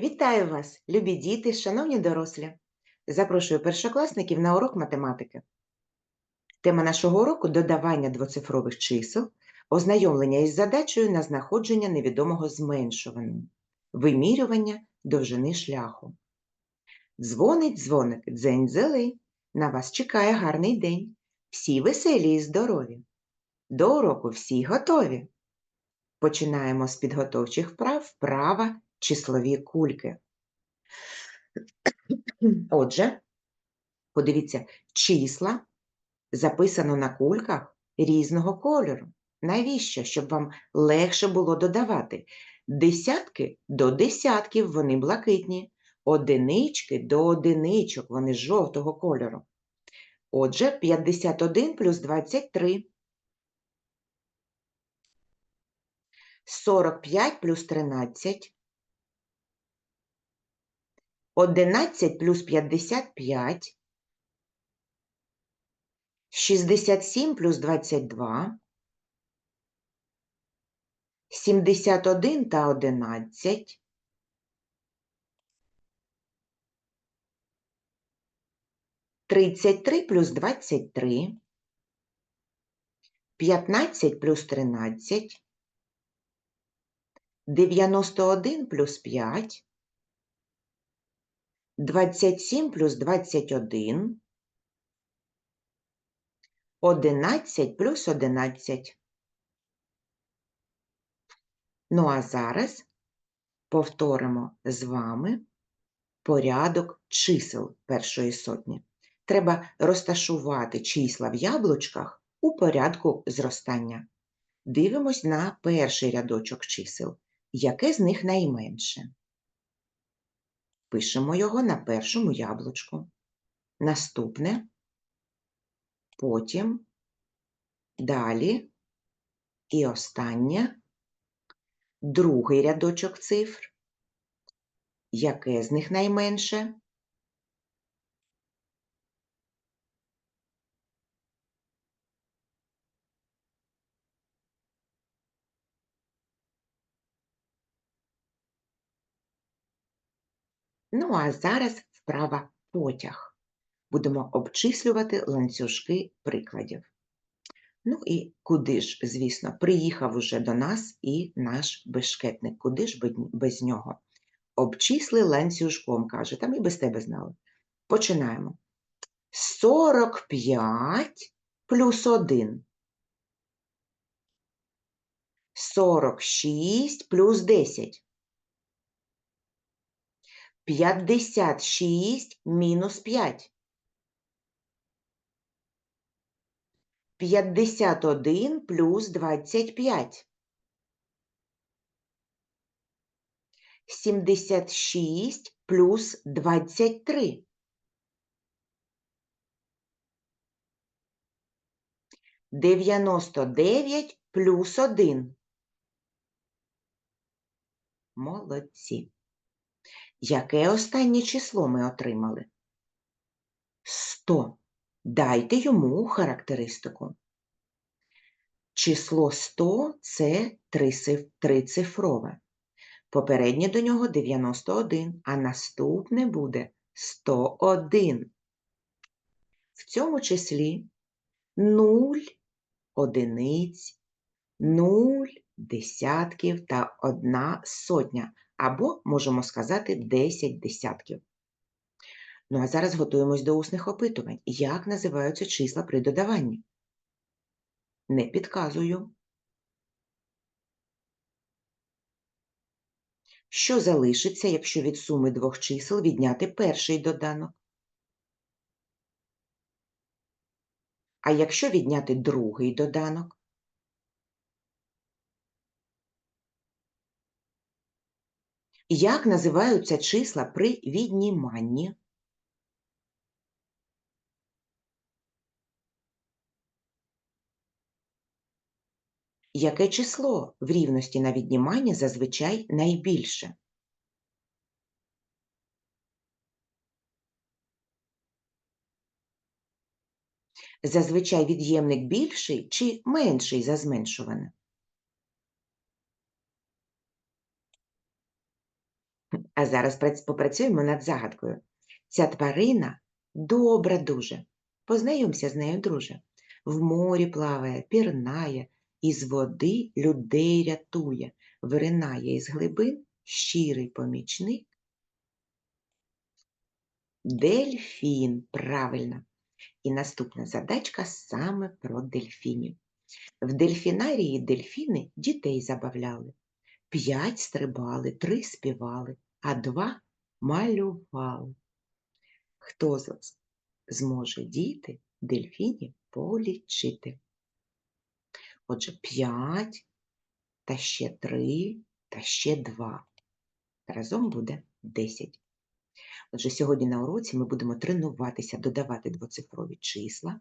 Вітаю вас, любі діти, шановні дорослі! Запрошую першокласників на урок математики. Тема нашого уроку додавання двоцифрових чисел, ознайомлення із задачею на знаходження невідомого зменшуваного, вимірювання довжини шляху. Дзвонить дзвоник, дзень зелий, на вас чекає гарний день. Всі веселі і здорові. До уроку всі готові. Починаємо з підготовчих вправ вправа числові кульки. Отже, подивіться, числа записано на кульках різного кольору. Навіщо? Щоб вам легше було додавати. Десятки до десятків вони блакитні, одинички до одиничок вони жовтого кольору. Отже, 51 плюс 23. 45 плюс 13. 11 плюс 55. 67 плюс 22. 71 та 11. 33 плюс 23. 15 плюс 13. 91 плюс 5. 27 плюс 21. 11 плюс 11. Ну, а зараз повторимо з вами порядок чисел першої сотні. Треба розташувати числа в яблучках у порядку зростання. Дивимось на перший рядочок чисел. Яке з них найменше? Пишемо його на першому яблучку. Наступне, потім, далі і останнє, другий рядочок цифр. Яке з них найменше? Ну, а зараз вправа потяг. Будемо обчислювати ланцюжки прикладів. Ну і куди ж, звісно, приїхав уже до нас і наш бешкетник. Куди ж без нього? Обчисли ланцюжком, каже, там і без тебе знали. Починаємо. 45 плюс 1. 46 плюс 10. 56 мінус 5. 51 плюс 25. 76 плюс 23. 99 плюс 1. Молодці. Яке останнє число ми отримали? 100. Дайте йому характеристику. Число 100 – це трицифрове. Попереднє до нього 91, а наступне буде 101. В цьому числі 0 одиниць, 0 десятків та 1 сотня, або, можемо сказати, 10 десятків. Ну а зараз готуємось до усних опитувань. Як називаються числа при додаванні? Не підказую. Що залишиться, якщо від суми двох чисел відняти перший доданок? А якщо відняти другий доданок? Як називаються числа при відніманні? Яке число в рівності на віднімання зазвичай найбільше? Зазвичай від'ємник більший чи менший за зменшуване? А зараз попрацюємо над загадкою. Ця тварина добра дуже. Познайомся з нею, друже. В морі плаває, пірнає, із води людей рятує, виринає із глибин щирий помічник. Дельфін, правильно. І наступна задачка саме про дельфінів. В дельфінарії дельфіни дітей забавляли. П'ять стрибали, три співали, а два малювали. Хто з вас зможе діти дельфінів полічити? Отже, п'ять, та ще три, та ще два. Разом буде десять. Отже, сьогодні на уроці ми будемо тренуватися додавати двоцифрові числа,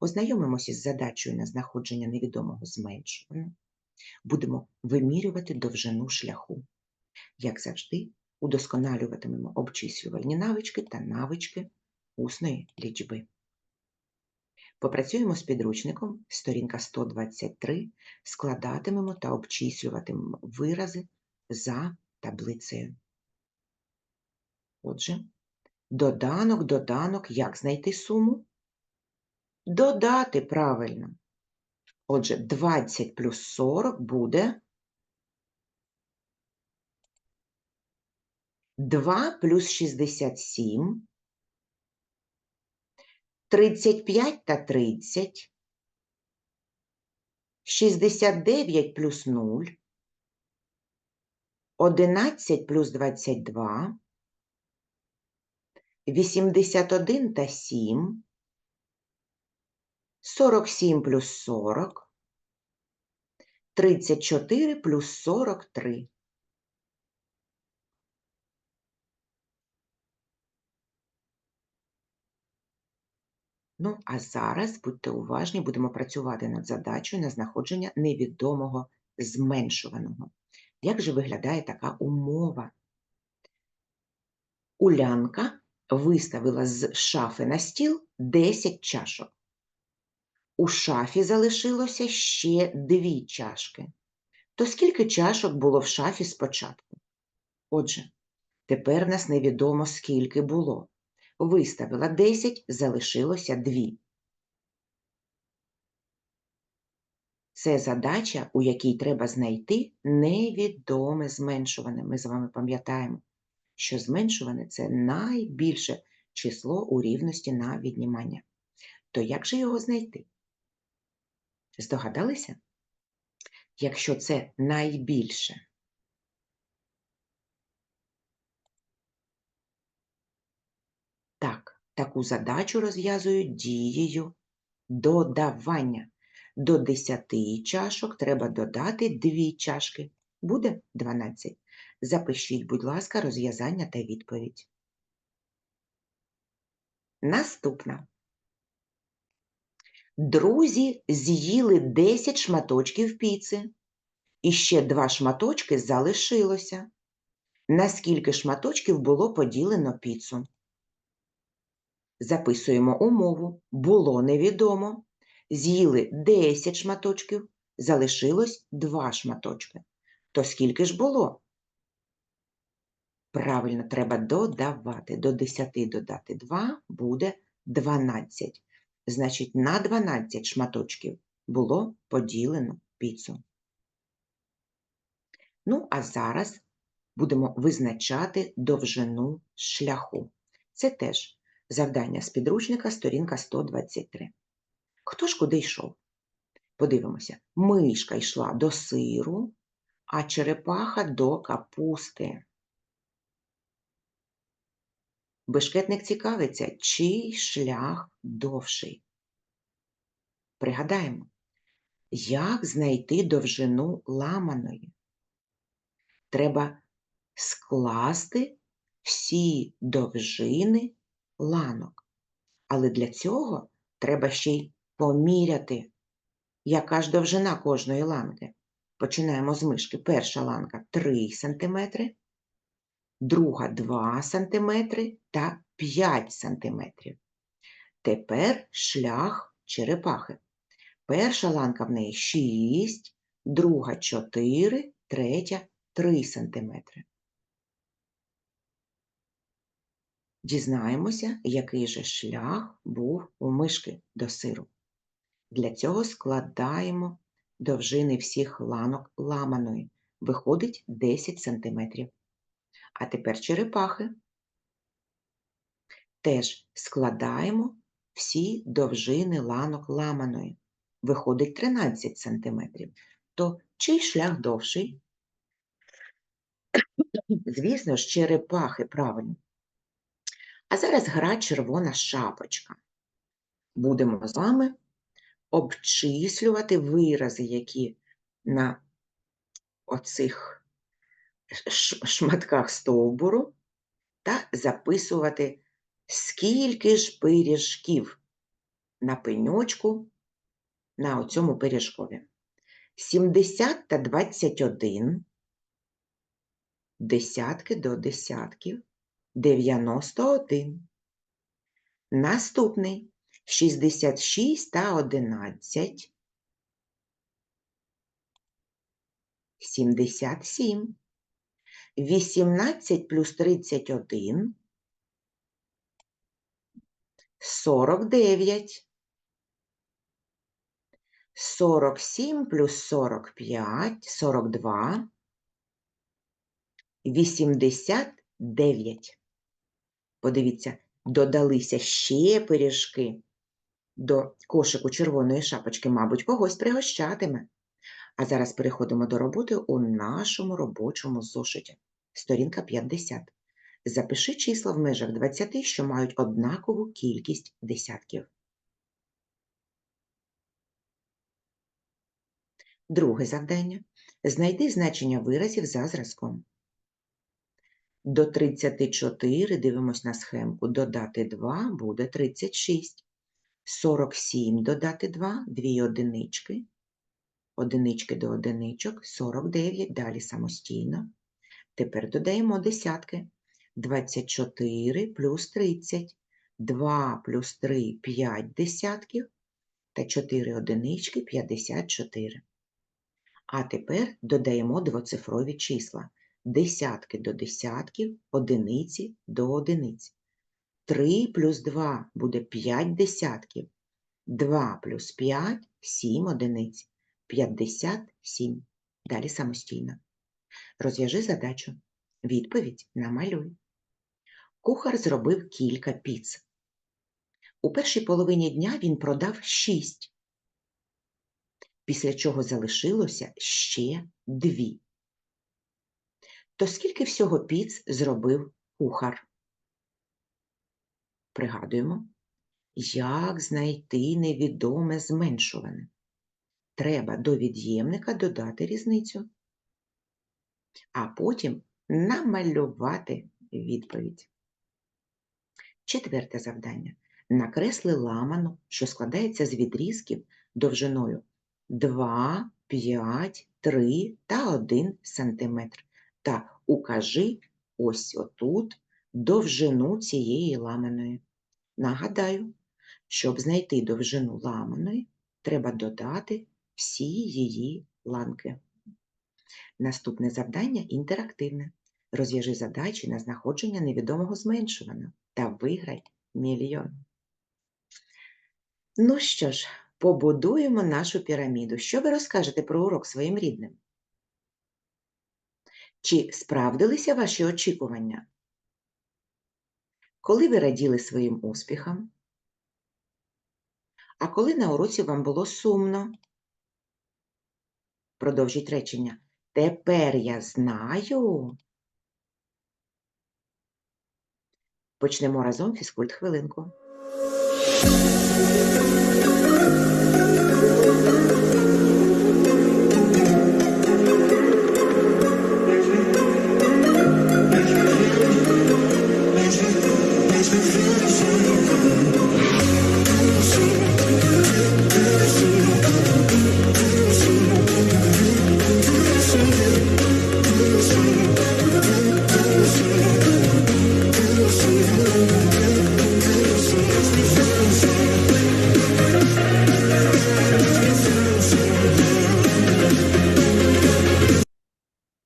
ознайомимося з задачею на знаходження невідомого зменшуваного, будемо вимірювати довжину шляху. Як завжди, удосконалюватимемо обчислювальні навички та навички усної лічби. Попрацюємо з підручником, сторінка 123, складатимемо та обчислюватимемо вирази за таблицею. Отже, доданок, доданок, як знайти суму? Додати правильно. Отже, 20 плюс 40 буде 2 плюс 67, 35 та 30, 69 плюс 0, 11 плюс 22, 81 та 7, 47 плюс 40, 34 плюс 43. Ну, а зараз будьте уважні, будемо працювати над задачею на знаходження невідомого зменшуваного. Як же виглядає така умова? Улянка виставила з шафи на стіл 10 чашок. У шафі залишилося ще дві чашки. То скільки чашок було в шафі спочатку? Отже, тепер нас невідомо, скільки було. Виставила 10, залишилося 2. Це задача, у якій треба знайти невідоме зменшуване. Ми з вами пам'ятаємо, що зменшуване – це найбільше число у рівності на віднімання. То як же його знайти? Здогадалися? Якщо це найбільше, таку задачу розв'язують дією додавання. До 10 чашок треба додати 2 чашки. Буде 12. Запишіть, будь ласка, розв'язання та відповідь. Наступна. Друзі з'їли 10 шматочків піци. І ще два шматочки залишилося. На скільки шматочків було поділено піцу? Записуємо умову. Було невідомо. З'їли 10 шматочків, залишилось 2 шматочки. То скільки ж було? Правильно, треба додавати. До 10 додати 2 буде 12. Значить, на 12 шматочків було поділено піцу. Ну, а зараз будемо визначати довжину шляху. Це теж завдання з підручника, сторінка 123. Хто ж куди йшов? Подивимося. Мишка йшла до сиру, а черепаха до капусти. Бешкетник цікавиться, чий шлях довший. Пригадаємо, як знайти довжину ламаної? Треба скласти всі довжини ланок. Але для цього треба ще й поміряти, яка ж довжина кожної ланки. Починаємо з мишки. Перша ланка 3 см, друга 2 см та 5 см. Тепер шлях черепахи. Перша ланка в неї 6, друга 4, третя 3 см. Дізнаємося, який же шлях був у мишки до сиру. Для цього складаємо довжини всіх ланок ламаної. Виходить 10 см. А тепер черепахи. Теж складаємо всі довжини ланок ламаної. Виходить 13 см. То чий шлях довший? Звісно ж, черепахи, правильно. А зараз гра червона шапочка. Будемо з вами обчислювати вирази, які на оцих шматках стовбуру, та записувати, скільки ж пиріжків на пеньочку на оцьому пиріжкові. 70 та 21, десятки до десятків, 91. Наступний 66 та 11, 77. 18 плюс 31, 49. 47 плюс 45, 42, 89. Подивіться, додалися ще пиріжки до кошику червоної шапочки, мабуть, когось пригощатиме. А зараз переходимо до роботи у нашому робочому зошиті. Сторінка 50. Запиши числа в межах 20, що мають однакову кількість десятків. Друге завдання. Знайди значення виразів за зразком. До 34 дивимось на схемку. Додати 2 буде 36. 47 додати 2, 2 одинички. Одинички до одиничок, 49, далі самостійно. Тепер додаємо десятки. 24 плюс 30, 2 плюс 3 – 5 десятків, та 4 одинички – 54. А тепер додаємо двоцифрові числа. Десятки до десятків, одиниці до одиниць. 3 плюс 2 буде 5 десятків. 2 плюс 5 – 7 одиниць. 57. Далі самостійно. Розв'яжи задачу. Відповідь намалюй. Кухар зробив кілька піц. У першій половині дня він продав 6, після чого залишилося ще 2. То скільки всього піц зробив кухар? Пригадуємо, як знайти невідоме зменшуване. Треба до від'ємника додати різницю, а потім намалювати відповідь. Четверте завдання. Накресли ламану, що складається з відрізків довжиною 2, 5, 3 та 1 см. Та укажи ось отут довжину цієї ламаної. Нагадаю, щоб знайти довжину ламаної, треба додати всі її ланки. Наступне завдання інтерактивне. Розв'яжи задачі на знаходження невідомого зменшуваного та виграй мільйон. Ну що ж, побудуємо нашу піраміду. Що ви розкажете про урок своїм рідним? Чи справдилися ваші очікування? Коли ви раділи своїм успіхам? А коли на уроці вам було сумно? Продовжіть речення. Тепер я знаю. Почнемо разом фізкульт хвилинку.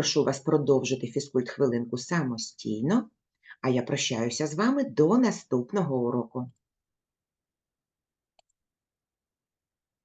Прошу вас продовжити фізкульт хвилинку самостійно, А я прощаюся з вами до наступного уроку.